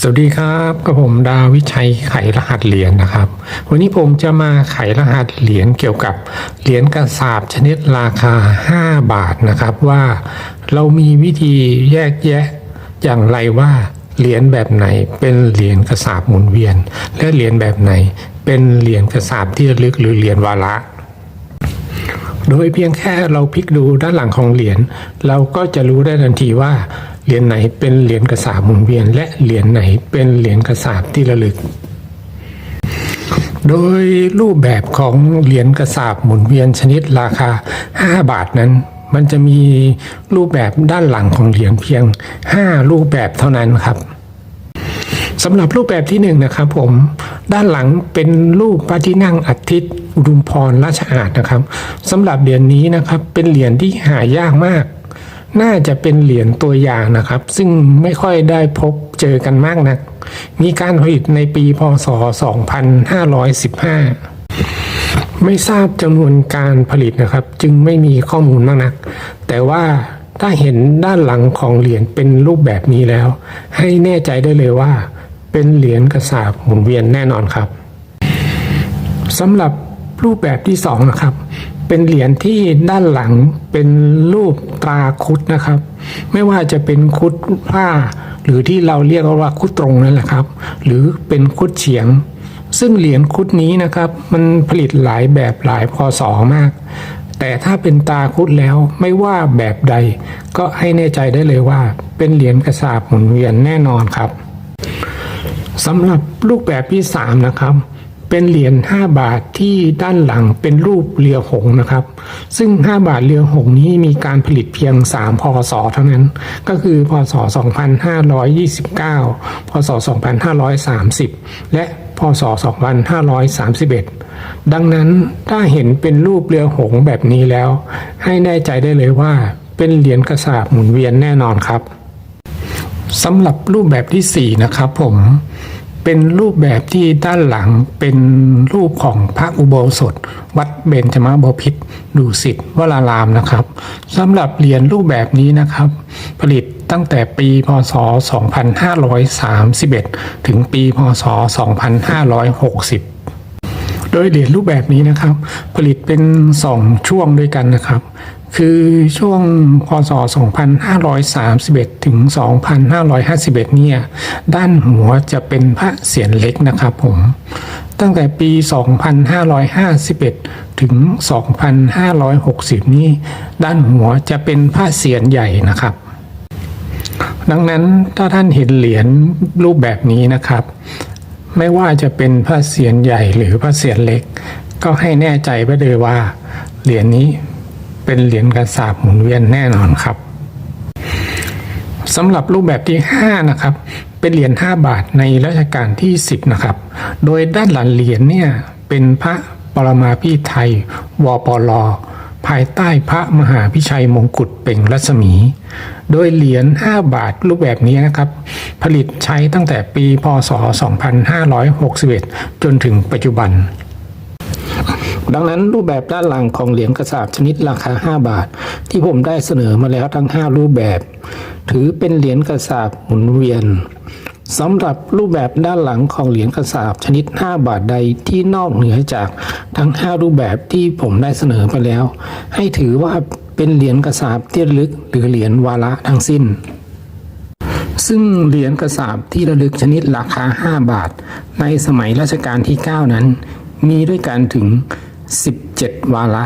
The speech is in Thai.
สวัสดีครับกับผมดาวิชัยไขรหัสเหรียญนะครับ วันนี้ผมจะมาไขรหัสเหรียญเกี่ยวกับเหรียญกระสาบชนิดราคา 5 บาทนะครับว่าเรามีวิธีแยกแยะอย่างไรว่าเหรียญแบบไหนเป็นเหรียญกระสาบหมุนเวียน และเหรียญแบบไหนเป็นเหรียญกระสาบที่ลึกหรือเหรียญวาระโดยเพียงแค่เราพลิกดูด้านหลังของเหรียญเราก็จะรู้ได้ทันทีว่า เหรียญไหนเป็นเหรียญกระสาบหมุนเวียน และเหรียญไหนเป็นเหรียญกระสาบที่ระลึก โดยรูปแบบของเหรียญกระสาบหมุนเวียนชนิดราคา 5 บาทนั้น มันจะมีรูปแบบด้านหลังของเหรียญเพียง 5 รูปแบบเท่านั้นครับสำหรับรูปแบบที่หนึ่งนะครับผมด้านหลังเป็นรูปพระที่นั่งอาทิตย์อุดมพรราชอาณนะครับสำหรับเหรียญนี้นะครับเป็นเหรียญที่หายากมาก น่าจะเป็นเหรียญตัวอย่างนะครับ ซึ่งไม่ค่อยได้พบเจอกันมากนัก มีการผลิตในปีพศ 2515 ไม่ทราบจำนวนการผลิตนะครับ จึงไม่มีข้อมูลมากนัก แต่ว่าถ้าเห็นด้านหลังของเหรียญเป็นรูปแบบนี้แล้ว ให้แน่ใจได้เลยว่า เป็นเหรียญกระสาบหมุนเวียนแน่นอนครับสำหรับรูปแบบที่สองนะครับ เป็นเหรียญที่ด้านหลังเป็นรูปตราคุดนะครับ ไม่ว่าจะเป็นคุดผ้า หรือที่เราเรียกว่าคุดตรงนั่นแหละครับ หรือเป็นคุดเฉียง ซึ่งเหรียญคุดนี้นะครับมันผลิตหลายแบบหลายพศมาก แต่ถ้าเป็นตาคุดแล้วไม่ว่าแบบใด ก็ให้แน่ใจได้เลยว่า เป็นเหรียญกระสาบหมุนเวียนแน่นอนครับสำหรับรูปแบบที่ 3 นะครับ เป็นเหรียญ5บาทที่ด้านหลังเป็นรูปเรือหงนะครับ ซึ่ง 5 บาทเรือหงนี้มีการผลิตเพียง 3 พศเท่านั้น ก็คือพศ 2529 พศ 2530 และพศ 2531 ดังนั้นถ้าเห็นเป็นรูปเรือหงแบบนี้แล้ว ให้แน่ใจได้เลยว่าเป็นเหรียญกระสาบหมุนเวียนแน่นอนครับสำหรับรูปแบบที่ 4 นะครับผม เป็นรูปแบบที่ด้านหลังเป็นรูปของพระอุโบสถ วัดเบญจมาบพิตรดุสิตวรารามนะครับสำหรับเหรียญรูปแบบนี้นะครับ ผลิตตั้งแต่ปีพศ 2531 ถึงปีพศ 2560โดยเหรียญรูปแบบนี้นะครับ ผลิตเป็น 2 ช่วงด้วยกันนะครับ คือช่วงพศ 2531 ถึง 2551 เนี่ย ด้านหัวจะเป็นพระเศียรเล็กนะครับผม ตั้งแต่ปี 2551 ถึง 2560 นี้ ด้านหัวจะเป็นพระเศียรใหญ่นะครับ ดังนั้นถ้าท่านเห็นเหรียญรูปแบบนี้นะครับ ไม่ว่าจะเป็นพระเศียรใหญ่หรือพระเศียรเล็ก ก็ให้แน่ใจไว้เลยว่า เหรียญนี้ เป็นเหรียญกระสาบหมุนเวียนแน่นอนครับสำหรับรูปแบบที่ 5 นะครับ เป็นเหรียญ5บาทในรัชกาลที่ 10 นะครับ โดยด้านหลังเหรียญเนี่ยเป็นพระปรมาภิไทยวปลภายใต้พระมหาพิชัยมงกุฎเป่งรัศมี โดยเหรียญ 5 บาทรูปแบบนี้นะครับ ผลิตใช้ตั้งแต่ปีพศ 2561 จนถึงปัจจุบัน ดังนั้นรูปแบบด้านหลังของเหรียญกระสาบชนิดราคา 5 บาท ที่ผมได้เสนอมาแล้วทั้ง 5 รูปแบบ ถือเป็นเหรียญกระสาบหมุนเวียนสำหรับรูปแบบด้านหลังของเหรียญกระสาบชนิด 5 บาทใดที่นอกเหนือจากทั้ง 5 รูปแบบที่ผมได้เสนอไปแล้ว ให้ถือว่าเป็นเหรียญกระสาบที่ลึกหรือเหรียญวาระทั้งสิ้น ซึ่งเหรียญกระสาบที่ระลึกชนิดราคา 5 บาท ในสมัยรัชกาลที่ 9 นั้น มีด้วยกันถึง 17 วาระ